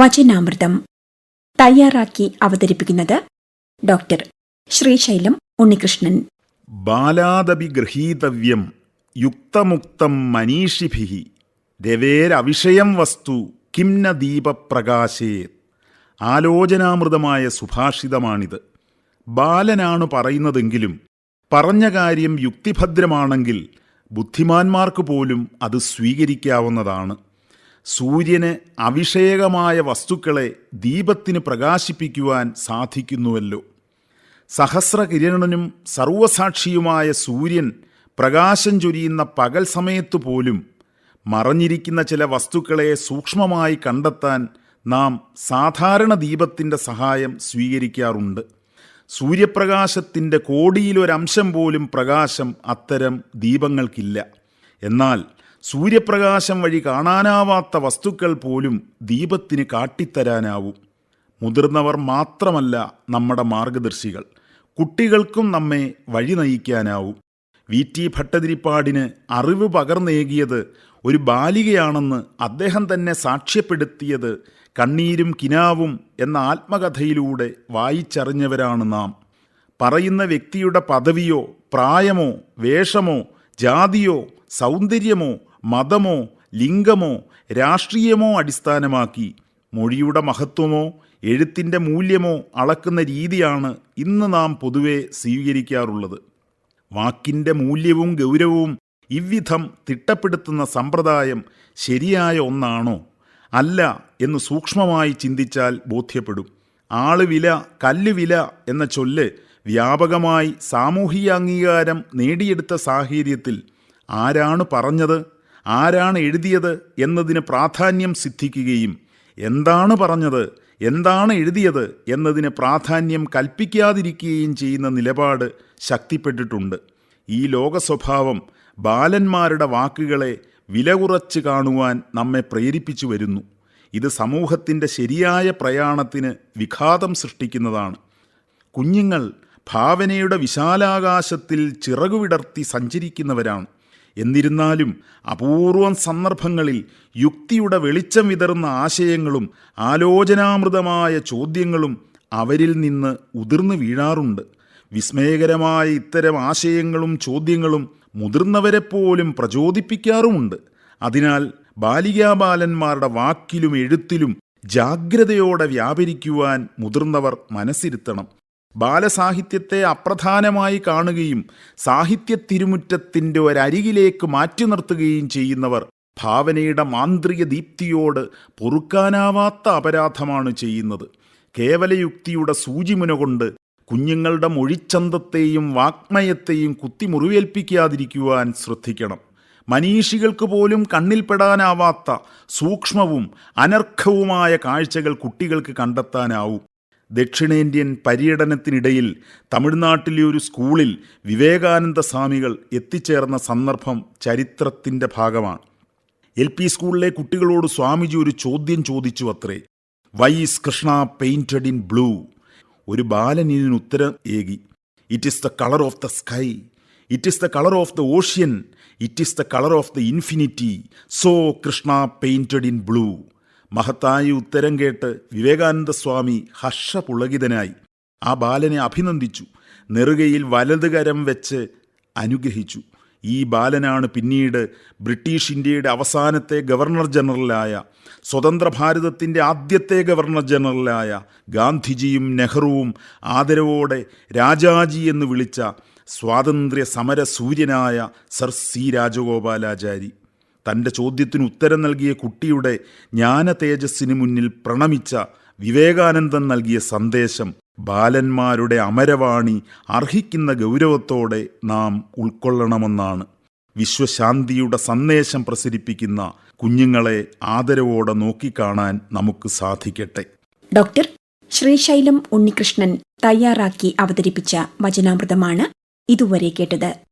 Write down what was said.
വചനാമൃതം തയ്യാറാക്കി അവതരിപ്പിക്കുന്നത് ഡോക്ടർ ശ്രീശൈലം ഉണ്ണികൃഷ്ണൻ. ബാലാദപി ഗൃഹീതവ്യം യുക്തമുക്തം മനീഷിഭി രവേരവിഷയം വസ്തു കിംന ദീപപ്രകാശേ ആലോചനാമൃതമായ സുഭാഷിതമാണിത്. ബാലനാണ് പറയുന്നതെങ്കിലും പറഞ്ഞ കാര്യം യുക്തിഭദ്രമാണെങ്കിൽ ബുദ്ധിമാന്മാർക്ക് പോലും അത് സ്വീകരിക്കാവുന്നതാണ്. സൂര്യന് അവിഷേകമായ വസ്തുക്കളെ ദീപത്തിന് പ്രകാശിപ്പിക്കുവാൻ സാധിക്കുന്നുവല്ലോ. സഹസ്രകിരണനും സർവസാക്ഷിയുമായ സൂര്യൻ പ്രകാശം ചൊരിയുന്ന പകൽ സമയത്തു പോലും മറഞ്ഞിരിക്കുന്ന ചില വസ്തുക്കളെ സൂക്ഷ്മമായി കണ്ടെത്താൻ നാം സാധാരണ ദീപത്തിന്റെ സഹായം സ്വീകരിക്കാറുണ്ട്. സൂര്യപ്രകാശത്തിന്റെ കോടിയിലൊരംശം പോലും പ്രകാശം അത്തരം ദീപങ്ങൾക്കില്ല. എന്നാൽ സൂര്യപ്രകാശം വഴി കാണാനാവാത്ത വസ്തുക്കൾ പോലും ദീപത്തിന് കാട്ടിത്തരാനാവും. മുതിർന്നവർ മാത്രമല്ല നമ്മുടെ മാർഗദർശികൾ കുട്ടികൾക്കും നമ്മെ വഴി നയിക്കാനാവും. വി. ടി. ഭട്ടതിരിപ്പാടിന് അറിവ് പകർന്നേകിയത് ഒരു ബാലികയാണെന്ന് അദ്ദേഹം തന്നെ സാക്ഷ്യപ്പെടുത്തിയത് കണ്ണീരും കിനാവും എന്ന ആത്മകഥയിലൂടെ വായിച്ചറിഞ്ഞവരാണ് നാം. പറയുന്ന വ്യക്തിയുടെ പദവിയോ പ്രായമോ വേഷമോ ജാതിയോ സൗന്ദര്യമോ മതമോ ലിംഗമോ രാഷ്ട്രീയമോ അടിസ്ഥാനമാക്കി മൊഴിയുടെ മഹത്വമോ എഴുത്തിന്റെ മൂല്യമോ അളക്കുന്ന രീതിയാണ് ഇന്ന് നാം പൊതുവെ സ്വീകരിക്കാറുള്ളത്. വാക്കിന്റെ മൂല്യവും ഗൗരവവും ഇவ்விധം തിട്ടപ്പെടുത്തുന്ന സമ്പ്രദായം ശരിയായ ഒന്നാണോ? അല്ല എന്ന് സൂക്ഷ്മമായി ചിന്തിച്ചാൽ ബോധ്യപ്പെടും. ആളുവില കല്ലുവില എന്ന ചൊല്ല് വ്യാപകമായി സാമൂഹിക അംഗീകാരം നേടിയെടുത്ത സാഹചര്യത്തിൽ ആരാണ് പറഞ്ഞത്? ആരാണ് എഴുതിയത് എന്നതിന് പ്രാധാന്യം സിദ്ധിക്കുകയും എന്താണ് പറഞ്ഞത് എന്താണ് എഴുതിയത് എന്നതിന് പ്രാധാന്യം കൽപ്പിക്കാതിരിക്കുകയും ചെയ്യുന്ന നിലപാട് ശക്തിപ്പെട്ടിട്ടുണ്ട്. ഈ ലോകസ്വഭാവം ബാലന്മാരുടെ വാക്കുകളെ വില കുറച്ച് കാണുവാൻ നമ്മെ പ്രേരിപ്പിച്ചു വരുന്നു. ഇത് സമൂഹത്തിന്റെ ശരിയായ പ്രയാണത്തിന് വിഘാതം സൃഷ്ടിക്കുന്നതാണ്. കുഞ്ഞുങ്ങൾ ഭാവനയുടെ വിശാലാകാശത്തിൽ ചിറകുവിടർത്തി സഞ്ചരിക്കുന്നവരാണ്. എന്നിരുന്നാലും അപൂർവം സന്ദർഭങ്ങളിൽ യുക്തിയുടെ വെളിച്ചം വിതറുന്ന ആശയങ്ങളും ആലോചനാമൃതമായ ചോദ്യങ്ങളും അവരിൽ നിന്ന് ഉതിർന്നു വീഴാറുണ്ട്. വിസ്മയകരമായ ഇത്തരം ആശയങ്ങളും ചോദ്യങ്ങളും മുതിർന്നവരെപ്പോലും പ്രചോദിപ്പിക്കാറുമുണ്ട്. അതിനാൽ ബാലികാബാലന്മാരുടെ വാക്കിലും എഴുത്തിലും ജാഗ്രതയോടെ വ്യാപരിക്കുവാൻ മുതിർന്നവർ മനസ്സിരുത്തണം. ബാലസാഹിത്യത്തെ അപ്രധാനമായി കാണുകയും സാഹിത്യ തിരുമുറ്റത്തിന്റെ ഒരരികിലേക്ക് മാറ്റി നിർത്തുകയും ചെയ്യുന്നവർ ഭാവനയുടെ മാന്ത്രിക ദീപ്തിയോട് പൊറുക്കാനാവാത്ത അപരാധമാണ് ചെയ്യുന്നത്. കേവലയുക്തിയുടെ സൂചിമുന കൊണ്ട് കുഞ്ഞുങ്ങളുടെ മൊഴിച്ചന്തത്തെയും വാക്മയത്തെയും കുത്തിമുറിവേൽപ്പിക്കാതിരിക്കുവാൻ ശ്രദ്ധിക്കണം. മനീഷികൾക്ക് പോലും കണ്ണിൽപ്പെടാനാവാത്ത സൂക്ഷ്മവും അനർഘവുമായ കാഴ്ചകൾ കുട്ടികൾക്ക് കണ്ടെത്താനാവും. ദക്ഷിണേന്ത്യൻ പര്യടനത്തിനിടയിൽ തമിഴ്നാട്ടിലെ ഒരു സ്കൂളിൽ വിവേകാനന്ദ സ്വാമികൾ എത്തിച്ചേർന്ന സന്ദർഭം ചരിത്രത്തിന്റെ ഭാഗമാണ്. എൽ പി സ്കൂളിലെ കുട്ടികളോട് സ്വാമിജി ഒരു ചോദ്യം ചോദിച്ചു അത്രേ why is Krishna painted in blue? ഒരു ബാലൻ ഇതിന് ഉത്തരം ഏകി. It is the colour of the sky. It is the colour of the ocean. It is the colour of the infinity. So Krishna painted in blue. മഹത്തായ ഉത്തരം കേട്ട് വിവേകാനന്ദ സ്വാമി ഹർഷപുളകിതനായി. ആ ബാലനെ അഭിനന്ദിച്ചു. നെറുകയിൽ വലത് കരം വെച്ച് അനുഗ്രഹിച്ചു. ഈ ബാലനാണ് പിന്നീട് ബ്രിട്ടീഷ് ഇന്ത്യയുടെ അവസാനത്തെ ഗവർണർ ജനറലായ സ്വതന്ത്ര ഭാരതത്തിന്റെ ആദ്യത്തെ ഗവർണർ ജനറലായ ഗാന്ധിജിയും നെഹ്റുവും ആദരവോടെ രാജാജി എന്ന് വിളിച്ച സ്വാതന്ത്ര്യ സമര സൂര്യനായ സർ സി രാജഗോപാലാചാരി. തന്റെ ചോദ്യത്തിന് ഉത്തരം നൽകിയ കുട്ടിയുടെ ജ്ഞാന തേജസ്സിന് മുന്നിൽ പ്രണമിച്ച വിവേകാനന്ദൻ നൽകിയ സന്ദേശം ബാലന്മാരുടെ അമരവാണി അർഹിക്കുന്ന ഗൗരവത്തോടെ നാം ഉൾക്കൊള്ളണമെന്നാണ്. വിശ്വശാന്തിയുടെ സന്ദേശം പ്രസരിപ്പിക്കുന്ന കുഞ്ഞുങ്ങളെ ആദരവോടെ നോക്കിക്കാണാൻ നമുക്ക് സാധിക്കട്ടെ. ഡോക്ടർ ശ്രീശൈലം ഉണ്ണികൃഷ്ണൻ തയ്യാറാക്കി അവതരിപ്പിച്ച വചനാമൃതമാണ് ഇതുവരെ കേട്ടത്.